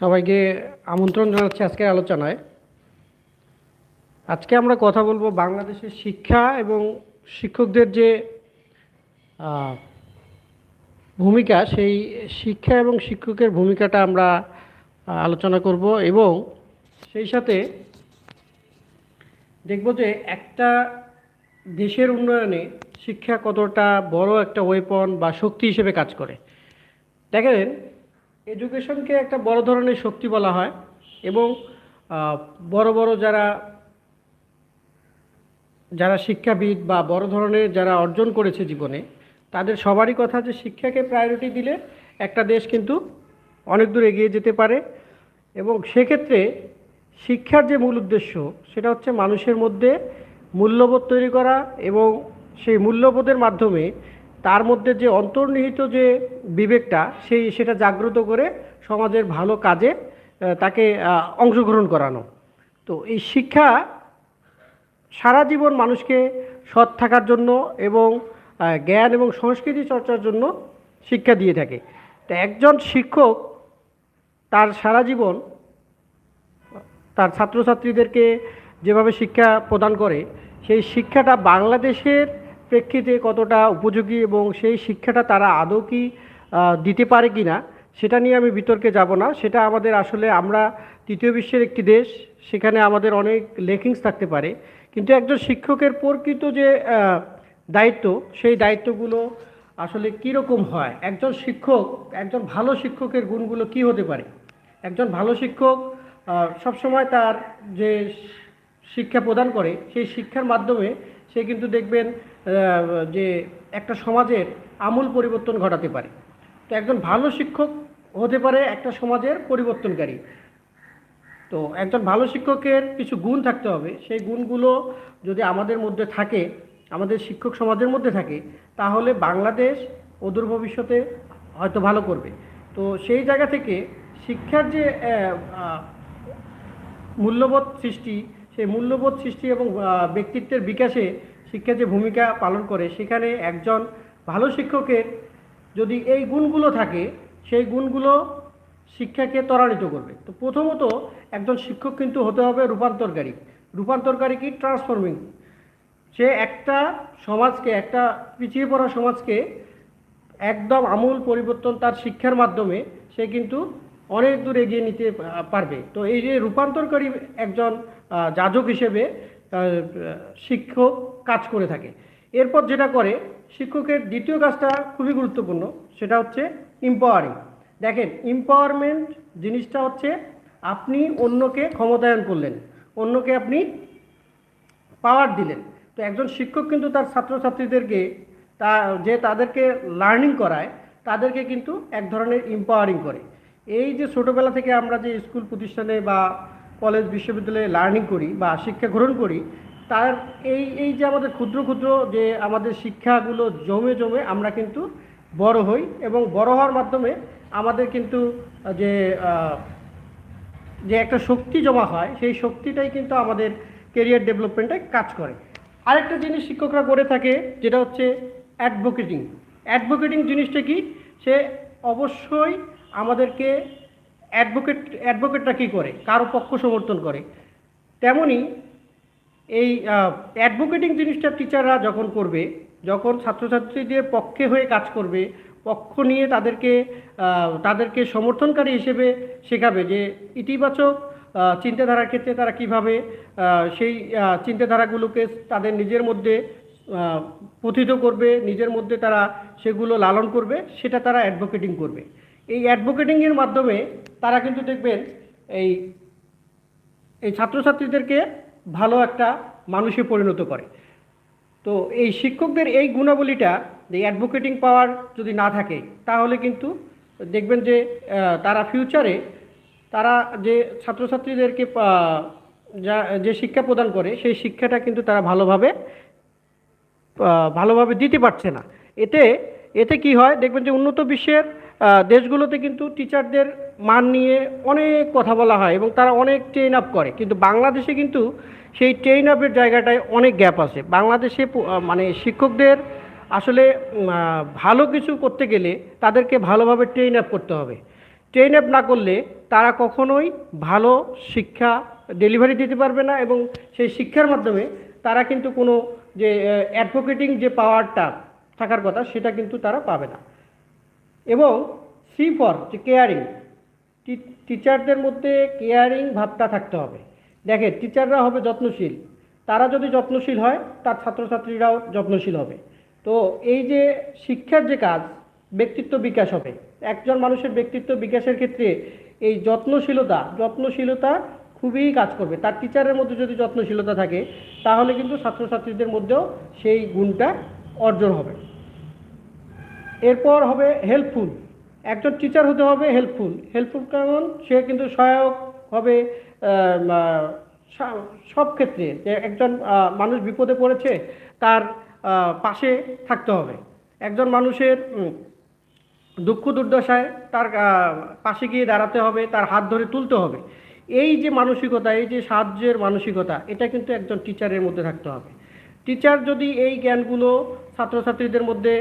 সবাইকে আমন্ত্রণ জানাচ্ছি আজকের আলোচনায়। আজকে আমরা কথা বলব বাংলাদেশের শিক্ষা এবং শিক্ষকদের যে ভূমিকা, সেই শিক্ষা এবং শিক্ষকের ভূমিকাটা আমরা আলোচনা করব এবং সেই সাথে দেখব যে একটা দেশের উন্নয়নে শিক্ষা কতটা বড় একটা ওয়েপন বা শক্তি হিসেবে কাজ করে। দেখেন এডুকেশনকে একটা বড় ধরনের শক্তি বলা হয় এবং বড় বড় যারা যারা শিক্ষাবিদ বা বড় ধরনের যারা অর্জন করেছে জীবনে, তাদের সবারই কথা যে শিক্ষাকে প্রায়োরিটি দিলে একটা দেশ কিন্তু অনেক দূর এগিয়ে যেতে পারে এবং সেক্ষেত্রে শিক্ষার যে মূল উদ্দেশ্য সেটা হচ্ছে মানুষের মধ্যে মূল্যবোধ তৈরি করা এবং সেই মূল্যবোধের মাধ্যমে তার মধ্যে যে অন্তর্নিহিত যে বিবেকটা, সেই সেটা জাগ্রত করে সমাজের ভালো কাজে তাকে অংশগ্রহণ করানো। তো এই শিক্ষা সারা জীবন মানুষকে সৎ থাকার জন্য এবং জ্ঞান এবং সংস্কৃতি চর্চার জন্য শিক্ষা দিয়ে থাকে। তো একজন শিক্ষক তার সারা জীবন, তার ছাত্রছাত্রীদেরকে যেভাবে শিক্ষা প্রদান করে, সেই শিক্ষাটা বাংলাদেশের প্রেক্ষিতে কতটা উপযোগী এবং সেই শিক্ষাটা তারা আদৌ কি দিতে পারে কি না সেটা নিয়ে আমি বিতর্কে যাব না। সেটা আমাদের আসলে আমরা তৃতীয় বিশ্বের একটি দেশ, সেখানে আমাদের অনেক লেকিংস থাকতে পারে। কিন্তু একজন শিক্ষকের প্রকৃত যে দায়িত্ব, সেই দায়িত্বগুলো আসলে কীরকম হয়? একজন শিক্ষক, একজন ভালো শিক্ষকের গুণগুলো কি হতে পারে? একজন ভালো শিক্ষক সবসময় তার যে শিক্ষা প্রদান করে, সেই শিক্ষার মাধ্যমে সে কিন্তু দেখবেন যে একটা সমাজের আমূল পরিবর্তন ঘটাতে পারে। তো একজন ভালো শিক্ষক হতে পারে একটা সমাজের পরিবর্তনকারী। তো একজন ভালো শিক্ষকের কিছু গুণ থাকতে হবে। সেই গুণগুলো যদি আমাদের মধ্যে থাকে, আমাদের শিক্ষক সমাজের মধ্যে থাকে, তাহলে বাংলাদেশ অদূর ভবিষ্যতে হয়তো ভালো করবে। তো সেই জায়গা থেকে শিক্ষার যে মূল্যবোধ সৃষ্টি সেই মূল্যবোধ সৃষ্টি এবং ব্যক্তিত্বের বিকাশে শিক্ষা যে ভূমিকা পালন করে, সেখানে একজন ভালো শিক্ষকের যদি এই গুণগুলো থাকে, সেই গুণগুলো শিক্ষাকে ত্বরান্বিত করবে। তো প্রথমত একজন শিক্ষক কিন্তু হতে হবে রূপান্তরকারী। রূপান্তরকারী কি? ট্রান্সফর্মিং সে একটা সমাজকে, একটা পিছিয়ে পড়া সমাজকে একদম আমূল পরিবর্তন তার শিক্ষার মাধ্যমে সে কিন্তু অনেক দূর এগিয়ে নিতে পারবে। তো এই যে রূপান্তরকারী একজন যাজক হিসেবে শিক্ষক কাজ করে থাকে। এরপর যেটা করে, শিক্ষকের দ্বিতীয় কাজটা খুবই গুরুত্বপূর্ণ, সেটা হচ্ছে ইম্পাওয়ারিং দেখেন ইম্পাওয়ারমেন্ট জিনিসটা হচ্ছে আপনি অন্যকে ক্ষমতায়ন করলেন, অন্যকে আপনি পাওয়ার দিলেন। তো একজন শিক্ষক কিন্তু তার ছাত্রছাত্রীদেরকে, তা, যে তাদেরকে লার্নিং করায়, তাদেরকে কিন্তু এক ধরনের এম্পাওয়ারিং করে। এই যে ছোটোবেলা থেকে আমরা যে স্কুল প্রতিষ্ঠানে বা কলেজ, বিশ্ববিদ্যালয়ে লার্নিং করি বা শিক্ষা গ্রহণ করি, তার এই এই যে আমাদের ক্ষুদ্র ক্ষুদ্র যে আমাদের শিক্ষাগুলো জমে জমে আমরা কিন্তু বড় হই এবং বড় হওয়ার মাধ্যমে আমাদের কিন্তু যে যে একটা শক্তি জমা হয়, সেই শক্তিটাই কিন্তু আমাদের কেরিয়ার ডেভেলপমেন্টে কাজ করে। আরেকটা জিনিস শিক্ষকরা করে থাকে, যেটা হচ্ছে অ্যাডভোকেটিং অ্যাডভোকেটিং জিনিসটা কি? সে অবশ্যই আমাদেরকে অ্যাডভোকেট অ্যাডভোকেটরা কী করে? কারও পক্ষ সমর্থন করে। তেমনি এই অ্যাডভোকেটিং জিনিসটা টিচাররা যখন করবে, যখন ছাত্রছাত্রীদের পক্ষে হয়ে কাজ করবে, পক্ষ নিয়ে তাদেরকে তাদেরকে সমর্থনকারী হিসেবে শেখাবে যে ইতিবাচক চিন্তাধারার ক্ষেত্রে তারা কীভাবে সেই চিন্তাধারাগুলোকে তাদের নিজের মধ্যে পথিত করবে, নিজের মধ্যে তারা সেগুলো লালন করবে, সেটা তারা অ্যাডভোকেটিং করবে। এই অ্যাডভোকেটিংয়ের মাধ্যমে তারা কিন্তু দেখবেন এই এই ছাত্রছাত্রীদেরকে ভালো একটা মানুষে পরিণত করে। তো এই শিক্ষকদের এই গুণাবলীটা যে অ্যাডভোকেটিং পাওয়ার যদি না থাকে, তাহলে কিন্তু দেখবেন যে তারা ফিউচারে তারা যে ছাত্রছাত্রীদেরকে যা, যে শিক্ষা প্রদান করে, সেই শিক্ষাটা কিন্তু তারা ভালোভাবে ভালোভাবে দিতে পারছে না। এতে এতে কি হয়? দেখবেন যে উন্নত বিশ্বের দেশগুলোতে কিন্তু টিচারদের মান নিয়ে অনেক কথা বলা হয় এবং তারা অনেক ট্রেন আপ করে। কিন্তু বাংলাদেশে কিন্তু সেই ট্রেন আপের জায়গাটায় অনেক গ্যাপ আছে। বাংলাদেশে মানে শিক্ষকদের আসলে ভালো কিছু করতে গেলে তাদেরকে ভালোভাবে ট্রেন আপ করতে হবে। ট্রেন আপ না করলে তারা কখনোই ভালো শিক্ষা ডেলিভারি দিতে পারবে না এবং সেই শিক্ষার মাধ্যমে তারা কিন্তু কোনো যে অ্যাডভোকেটিং যে পাওয়ারটা থাকার কথা, সেটা কিন্তু তারা পাবে না। এবং সি ফর যে কেয়ারিং টিচারদের মধ্যে কেয়ারিং ভাবটা থাকতে হবে। দেখে টিচাররা হবে যত্নশীল। তারা যদি যত্নশীল হয়, তার ছাত্রছাত্রীরাও যত্নশীল হবে। তো এই যে শিক্ষার যে কাজ, ব্যক্তিত্ব বিকাশ হবে। একজন মানুষের ব্যক্তিত্ব বিকাশের ক্ষেত্রে এই যত্নশীলতা যত্নশীলতা খুবই কাজ করবে। তার টিচারের মধ্যে যদি যত্নশীলতা থাকে, তাহলে কিন্তু ছাত্রছাত্রীদের মধ্যেও সেই গুণটা অর্জন হবে। এরপর হবে হেল্পফুল একজন টিচার হতে হবে হেল্পফুল হেল্পফুল কারণ সে কিন্তু সহায়ক হবে সব ক্ষেত্রে। যে একজন মানুষ বিপদে পড়েছে, তার পাশে থাকতে হবে। একজন মানুষের দুঃখ দুর্দশায় তার পাশে গিয়ে দাঁড়াতে হবে, তার হাত ধরে তুলতে হবে। এই যে মানসিকতা, এই যে সাহায্যের মানসিকতা, এটা কিন্তু একজন টিচারের মধ্যে থাকতে হবে। টিচার যদি এই জ্ঞানগুলো ছাত্রছাত্রীদের মধ্যে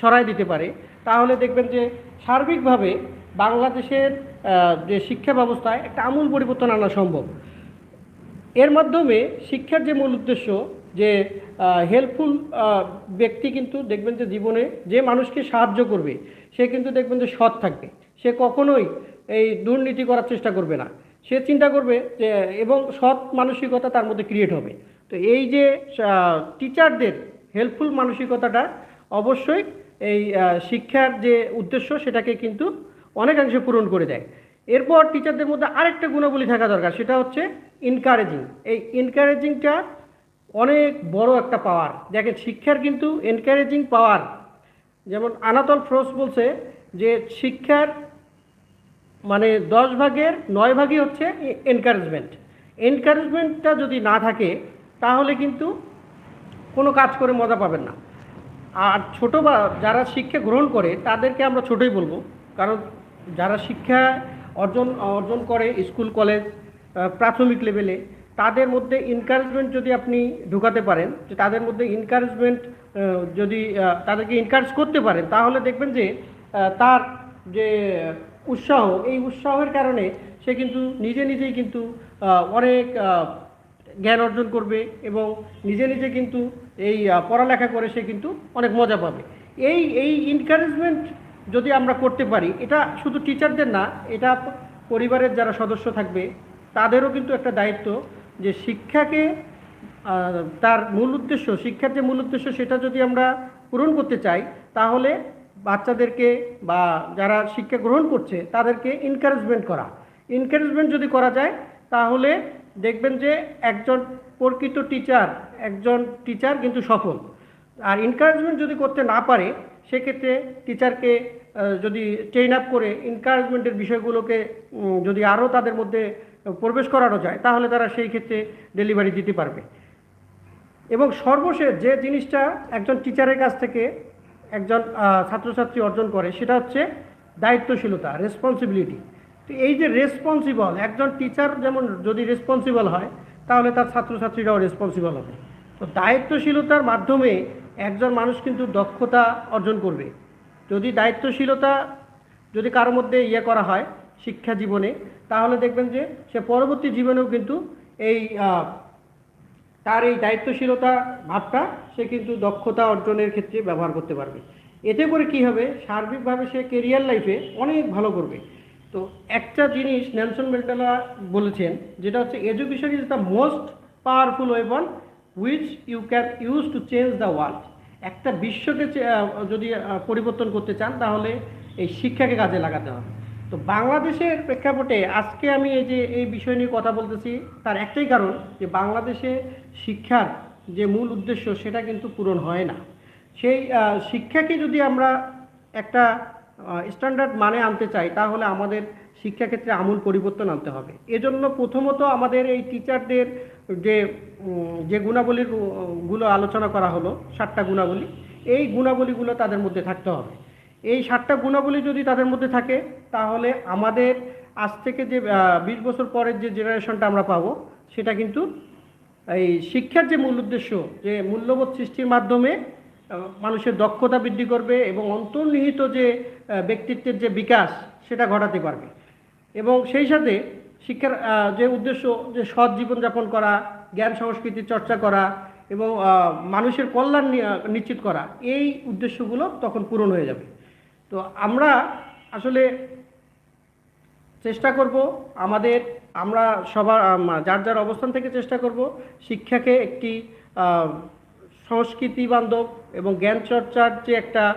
ছড়াই দিতে পারে, তাহলে দেখবেন যে সার্বিকভাবে বাংলাদেশের যে শিক্ষা ব্যবস্থায় একটা আমূল পরিবর্তন আনা সম্ভব। এর মাধ্যমে শিক্ষার যে মূল উদ্দেশ্য, যে হেল্পফুল ব্যক্তি কিন্তু দেখবেন যে জীবনে যে মানুষকে সাহায্য করবে, সে কিন্তু দেখবেন যে সৎ থাকবে। সে কখনোই এই দুর্নীতি করার চেষ্টা করবে না। সে চিন্তা করবে যে, এবং সৎ মানসিকতা তার মধ্যে ক্রিয়েট হবে। তো এই যে টিচারদের হেল্পফুল মানসিকতাটা অবশ্যই এই শিক্ষার যে উদ্দেশ্য সেটাকে কিন্তু অনেকাংশে পূরণ করে দেয়। এরপর টিচারদের মধ্যে আরেকটা গুণাবলী থাকা দরকার, সেটা হচ্ছে এনকারেজিং এই ইনকারেজিংটা অনেক বড় একটা পাওয়ার দেখেন, শিক্ষার কিন্তু এনকারেজিং পাওয়ার যেমন আনাতল ফ্রোস বলছে যে শিক্ষার মানে দশ ভাগের নয় ভাগই হচ্ছে এনকারেজমেন্ট এনকারেজমেন্টটা যদি না থাকে, তাহলে কিন্তু কোনো কাজ করে মজা পাবেন না। আর ছোট বা যারা শিক্ষা গ্রহণ করে, তাদেরকে আমরা ছোটই বলব। কারণ যারা শিক্ষা অর্জন অর্জন করে স্কুল, কলেজ প্রাথমিক লেভেলে তাদের মধ্যে এনকারেজমেন্ট যদি আপনি ঢুকাতে পারেন, যে তাদের মধ্যে এনকারেজমেন্ট যদি তাদেরকে এনকারেজ করতে পারেন, তাহলে দেখবেন যে তার যে উৎসাহ, এই উৎসাহের কারণে সে কিন্তু নিজে নিজেই কিন্তু অনেক জ্ঞান অর্জন করবে এবং নিজে নিজে কিন্তু এই পড়ালেখা করে সে কিন্তু অনেক মজা পাবে। এই এই এনকারেজমেন্ট যদি আমরা করতে পারি, এটা শুধু টিচারদের না, এটা পরিবারের যারা সদস্য থাকবে, তাদেরও কিন্তু একটা দায়িত্ব যে শিক্ষাকে তার মূল উদ্দেশ্য, শিক্ষার যে মূল উদ্দেশ্য সেটা যদি আমরা পূরণ করতে চাই, তাহলে বাচ্চাদেরকে বা যারা শিক্ষা গ্রহণ করছে, তাদেরকে এনকারেজমেন্ট করা। এনকারেজমেন্ট যদি করা যায়, তাহলে দেখবেন যে একজন প্রকৃত টিচার একজন টিচার কিন্তু সফল। আর এনকারেজমেন্ট যদি করতে না পারে, সেক্ষেত্রে টিচারকে যদি ট্রেন আপ করে এনকারেজমেন্টের বিষয়গুলোকে যদি আরও তাদের মধ্যে প্রবেশ করানো যায়, তাহলে তারা সেই ক্ষেত্রে ডেলিভারি দিতে পারবে। এবং সর্বশেষ যে জিনিসটা একজন টিচারের কাছ থেকে একজন ছাত্রছাত্রী অর্জন করে, সেটা হচ্ছে দায়িত্বশীলতা রেসপন্সিবিলিটি তো এই যে রেসপন্সিবল একজন টিচার যেমন যদি রেসপন্সিবল হয়, তাহলে তার ছাত্রছাত্রীরাও রেসপন্সিবল হবে। তো দায়িত্বশীলতার মাধ্যমে একজন মানুষ কিন্তু দক্ষতা অর্জন করবে। যদি দায়িত্বশীলতা যদি কারোর মধ্যে ইয়ে করা হয় শিক্ষা জীবনে, তাহলে দেখবেন যে সে পরবর্তী জীবনেও কিন্তু এই তার এই দায়িত্বশীলতা ভাবটা সে কিন্তু দক্ষতা অর্জনের ক্ষেত্রে ব্যবহার করতে পারবে। এতে করে কি হবে? সার্বিকভাবে সে কেরিয়ার লাইফে অনেক ভালো করবে। তো একটা জিনিস নেলসন ম্যান্ডেলা বলেছেন, যেটা হচ্ছে education is the most powerful weapon which you can use to change the world একটা বিশ্বকে যদি পরিবর্তন করতে চান, তাহলে এই শিক্ষাকে কাজে লাগাতে হবে। তো বাংলাদেশের প্রেক্ষাপটে আজকে আমি এই যে, এই বিষয় নিয়ে কথা বলতেছি, তার একটাই কারণ যে বাংলাদেশে শিক্ষার যে মূল উদ্দেশ্য, সেটা কিন্তু পূরণ হয় না। সেই শিক্ষাকে যদি আমরা একটা স্ট্যান্ডার্ড মানে আনতে চাই, তাহলে আমাদের শিক্ষাক্ষেত্রে আমূল পরিবর্তন আনতে হবে। এজন্য প্রথমত আমাদের এই টিচারদের যে যে গুণাবলীরগুলো আলোচনা করা হলো, সাতটা গুণাবলী, এই গুণাবলীগুলো তাদের মধ্যে থাকতে হবে। এই সাতটা গুণাবলী যদি তাদের মধ্যে থাকে, তাহলে আমাদের আজ থেকে যে বিশ বছর পরের যে জেনারেশনটা আমরা পাবো, সেটা কিন্তু এই শিক্ষার যে মূল উদ্দেশ্য, যে মূল্যবোধ সৃষ্টির মাধ্যমে মানুষের দক্ষতা বৃদ্ধি করবে এবং অন্তর্নিহিত যে ব্যক্তিত্বের যে বিকাশ, সেটা ঘটাতে পারবে। এবং সেই সাথে শিক্ষার যে উদ্দেশ্য, যে সৎ জীবনযাপন করা, জ্ঞান সংস্কৃতির চর্চা করা এবং মানুষের কল্যাণ নিশ্চিত করা, এই উদ্দেশ্যগুলো তখন পূরণ হয়ে যাবে। তো আমরা আসলে চেষ্টা করব আমাদের, আমরা সবার যার যার অবস্থান থেকে চেষ্টা করব শিক্ষাকে একটি সংস্কৃতি বান্ধব এবং জ্ঞান চর্চার যে একটা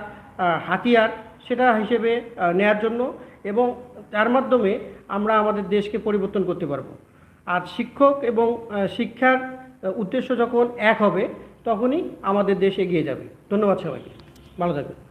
হাতিয়ার, সেটা হিসেবে নেয়ার জন্য এবং তার মাধ্যমে আমরা আমাদের দেশকে পরিবর্তন করতে পারব। আর শিক্ষক এবং শিক্ষার উদ্দেশ্য যখন এক হবে, তখনই আমাদের দেশ এগিয়ে যাবে। ধন্যবাদ সবাইকে। ভালো থাকবেন।